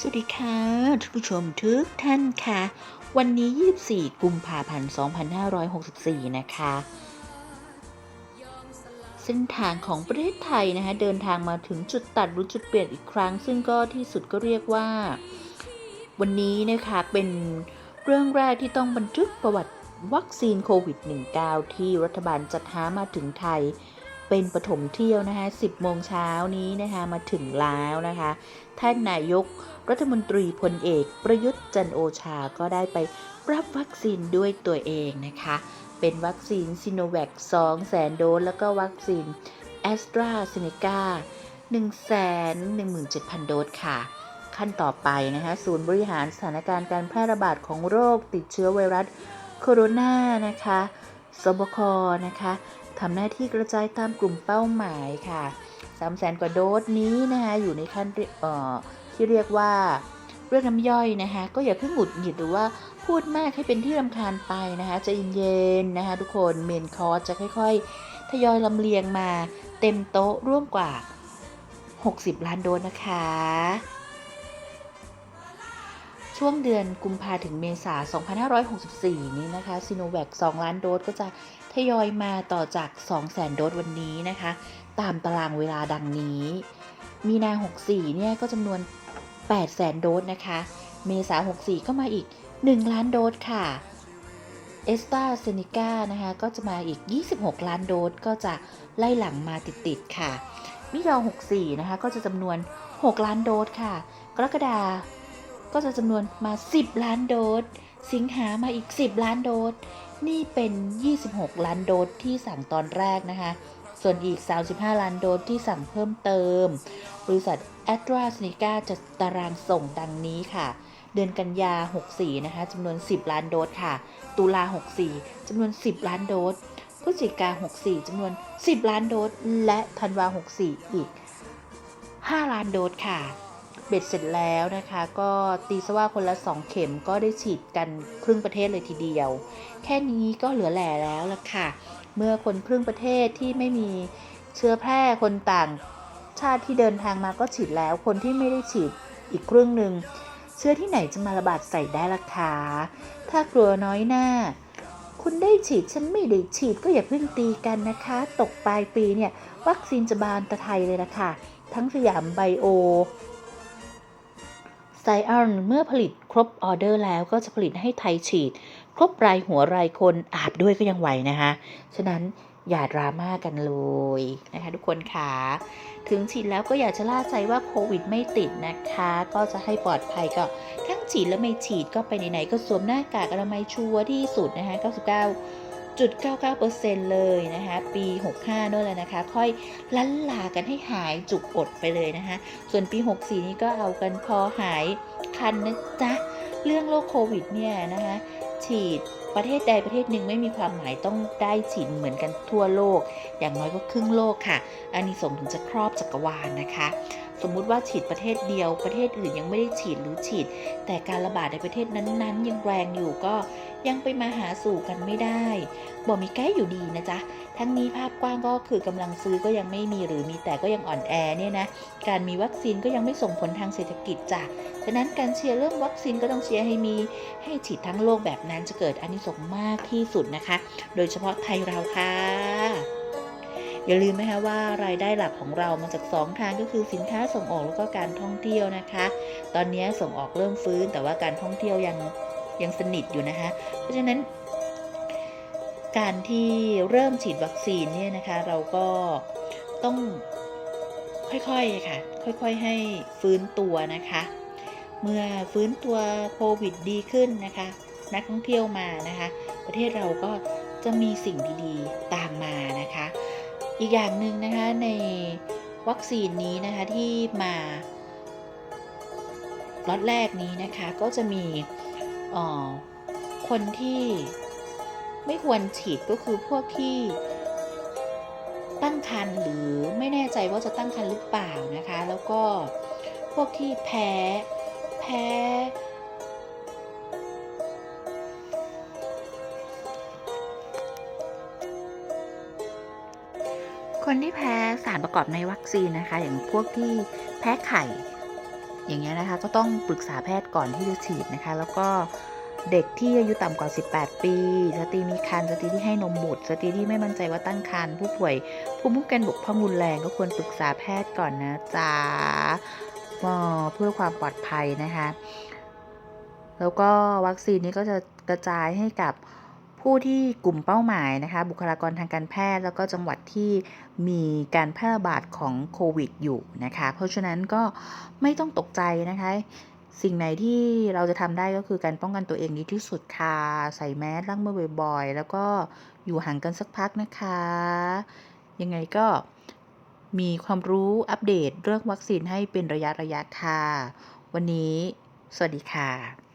สวัสดีค่ะท่านผู้ชมทุกท่านค่ะ วันนี้ 24 กุมภาพันธ์ 2564 นะคะ เส้นทางของประเทศไทยนะคะ เดินทางมาถึงจุดตัดหรือจุดเปลี่ยนอีกครั้ง ซึ่งก็ที่สุดก็เรียกว่า วันนี้นะคะเป็นเรื่องแรกที่ต้องบันทึกประวัติวัคซีนโควิด -19 ที่รัฐบาลจัดหามาถึงไทย เป็นปฐมเที่ยวนะคะ10 โมงเช้านี้นะคะมาถึงแล้วนะคะ ท่านนายกรัฐมนตรีพลเอกประยุทธ์จันโอชาก็ได้ไปรับวัคซีนด้วยตัวเองนะคะ เป็นวัคซีนซิโนแวค2แสนโดสแล้วก็วัคซีนแอสตราเซเนกา117,000 โดสค่ะ ขั้นต่อไปนะคะศูนย์บริหารสถานการณ์การแพร่ระบาดของโรคติดเชื้อไวรัสโคโรนานะคะสบคนะคะ ทำหน้าที่กระจายตามกลุ่มเป้าหมายค่ะ3แสนกว่าโดสนี้นะคะอยู่ในขั้นที่เรียกว่าเรื่องน้ำย่อยนะคะก็อย่าเพิ่งหงุดหงิดหรือว่าพูดมากให้เป็นที่รำคาญไปนะคะจะเย็นๆนะคะทุกคนเมนคอร์สจะค่อยๆ ทยอยลำเลียงมาเต็มโต๊ะร่วมกว่า 60 ล้านโดสนะคะ ช่วงเดือนกุมภาถึงเมษา 2564 นี้นะคะซีโนแวค2ล้านโดสก็จะทยอยมาต่อจาก 200,000 โดสวันนี้นะคะ ตามตารางเวลาดังนี้ มีนา 64 เนี่ยก็จำนวน 800,000 โดสนะคะ เมษา 64 ก็มาอีก 1 ล้านโดสค่ะเอสตาเซนิก้านะคะก็จะมาอีก 26 ล้านโดสก็จะไล่หลังมาติดๆค่ะมิยอ64 นะคะก็จะจำนวน 6 ล้านโดสค่ะ กรกฎา ก็จะจำนวนมา 10 ล้านโดส สิงหามาอีก 10 ล้านโดส นี่เป็น 26 ล้านโดสที่สั่งตอนแรกนะคะ ส่วนอีก 35 ล้านโดสที่สั่งเพิ่มเติม บริษัทแอตราสเนกาจะตารางส่งดังนี้ค่ะ เดือนกันยา 64 นะคะจำนวน 10 ล้านโดสค่ะ ตุลา 64จำนวน 10 ล้านโดสพฤศจิกา 64จำนวน 10 ล้านโดส และธันวา 64 อีก 5 ล้านโดสค่ะ เบ็ดเสร็จแล้วนะคะ ก็ตีซะว่าคนละ 2 เข็มก็ได้ฉีดกันครึ่งประเทศเลยทีเดียว แค่นี้ก็เหลือแหล่แล้วล่ะค่ะ เมื่อคนครึ่งประเทศที่ไม่มีเชื้อแพร่คนต่างชาติที่เดินทางมาก็ฉีดแล้ว คนที่ไม่ได้ฉีดอีกครึ่งหนึ่งเชื้อที่ไหนจะมาระบาดใส่ได้ล่ะคะถ้ากลัวน้อยหน้า คุณได้ฉีดฉันไม่ได้ฉีดก็อย่าเพิ่งตีกันนะคะ ตกปลายปีเนี่ยวัคซีนจะบานตะไทยเลยละค่ะ ทั้งสยามไบโอ ไซออนเมื่อผลิตครบออเดอร์แล้วก็จะผลิตให้ไทยฉีด ครบรายหัวรายคนอาบด้วยก็ยังไหวนะคะ ฉะนั้นอย่าดราม่ากันเลยนะคะทุกคนค่ะ ถึงฉีดแล้วก็อยากจะล่าใจว่าโควิดไม่ติดนะคะ ก็จะให้ปลอดภัยก็ทั้งฉีดและไม่ฉีดก็ไปไหนๆก็สวมหน้ากากอนามัยชัวร์ที่สุดนะคะ 99 99.99%เลยนะคะ ปี 65นู่นแหละนะคะ ค่อยลันลากันให้หายจุกอดไปเลยนะคะ ส่วนปี 64 นี้ก็เอากันพอหายคันนะจ๊ะ เรื่องโรคโควิดเนี่ยนะคะ ฉีดประเทศใดประเทศหนึ่งไม่มีความหมายต้องได้ฉีดเหมือนกันทั่วโลก อย่างน้อยก็ครึ่งโลกค่ะ อันนี้ส่งถึงจะครอบจักรวาลนะคะ สมมุติว่าฉีดประเทศเดียวประเทศอื่นยังไม่ได้ฉีดหรือฉีด แต่การระบาดในประเทศนั้นๆ ยังแรงอยู่ก็ ยังไปมาหาสู่กันไม่ได้บอกมีใกล้อยู่ดีนะจ๊ะ ทั้งนี้ภาพกว้างก็คือกำลังซื้อก็ยังไม่มีหรือมีแต่ก็ยังอ่อนแอเนี่ยนะ การมีวัคซีนก็ยังไม่ส่งผลทางเศรษฐกิจจ้ะ ฉะนั้นการเชียร์เรื่องวัคซีนก็ต้องเชียร์ให้มีให้ฉีดทั้งโลกแบบนั้นจะเกิดอานิสงส์มากที่สุดนะคะ โดยเฉพาะไทยเราค่ะอย่าลืมนะคะว่ารายได้หลักของเรามาจาก 2 ทางก็คือสินค้าส่งออกแล้วก็การท่องเที่ยวนะคะ ตอนนี้ส่งออกเริ่มฟื้นแต่ว่าการท่องเที่ยวยัง ยังสนิทอยู่นะคะ เพราะฉะนั้น การที่เริ่มฉีดวัคซีนเนี่ยนะคะ เราก็ต้องค่อยๆค่ะ ค่อยๆ ให้ฟื้นตัวนะคะ เมื่อฟื้นตัวโควิดดีขึ้นนะคะ นักท่องเที่ยวมานะคะ ประเทศเราก็จะมีสิ่งดีๆตามมานะคะ อีกอย่างหนึ่งนะคะในวัคซีนนี้นะคะที่มาล็อตแรกนี้นะคะก็จะมี คนที่ไม่ควรฉีดก็คือพวกที่ตั้งครรภ์หรือไม่แน่ใจว่าจะตั้งครรภ์หรือเปล่านะคะ แล้วก็พวกที่แพ้แพ้คนที่แพ้สารประกอบในวัคซีนนะคะ อย่างพวกที่แพ้ไข่ อย่างเงี้ยนะคะก็ต้องปรึกษาแพทย์ก่อนที่จะฉีดนะคะ แล้วก็เด็กที่อายุต่ำกว่า 18 ปี สตรีมีครรภ์ สตรีที่ให้นมบุตร สตรีที่ไม่มั่นใจว่าตั้งครรภ์ ผู้ป่วยภูมิคุ้มกันบุกพ่องรุนแรงก็ควรปรึกษาแพทย์ก่อนนะจ๊ะเอ่อเพื่อความปลอดภัยนะคะ แล้วก็วัคซีนนี้ก็จะกระจายให้กับ ผู้ที่กลุ่มเป้าหมายนะคะบุคลากรทางการแพทย์ แล้วก็จังหวัดที่มีการแพร่ระบาดของโควิดอยู่นะคะเพราะฉะนั้นก็ไม่ต้องตกใจนะคะสิ่งไหนที่เราจะทำได้ก็คือการป้องกันตัวเองดีที่สุดค่ะ ใส่แมสล้างมือบ่อย ๆ แล้วก็อยู่ห่างกันสักพักนะคะ ยังไงก็มีความรู้อัปเดตเรื่องวัคซีนให้เป็นระยะๆค่ะ วันนี้ สวัสดีค่ะ